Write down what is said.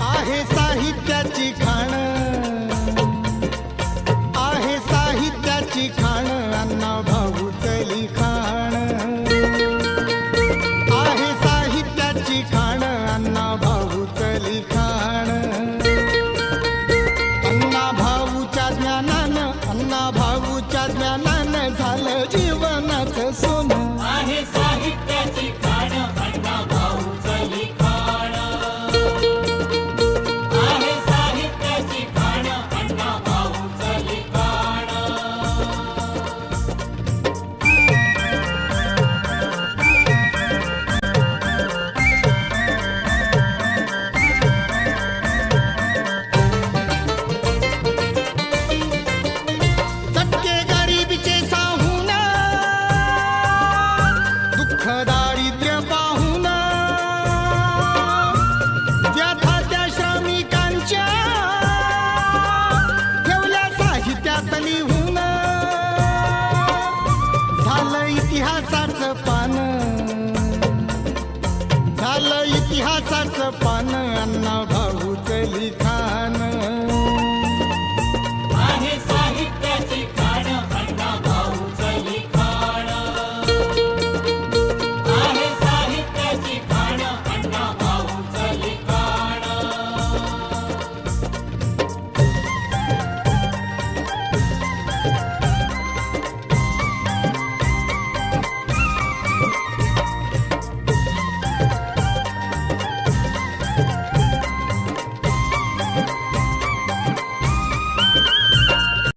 आहे साहित्याची खाण. आहे साहित्याची खाण अण्णा भाऊच लिखाण. आहे साहित्याची खाण अण्णा भाऊच लिखाण. अण्णा भाऊच्या ज्ञानानं अण्णा भाऊच्या ज्ञानानं झालं जीवनाचं सोनं. आहे इतिहासाचं पान. झालं इतिहासाचं पान.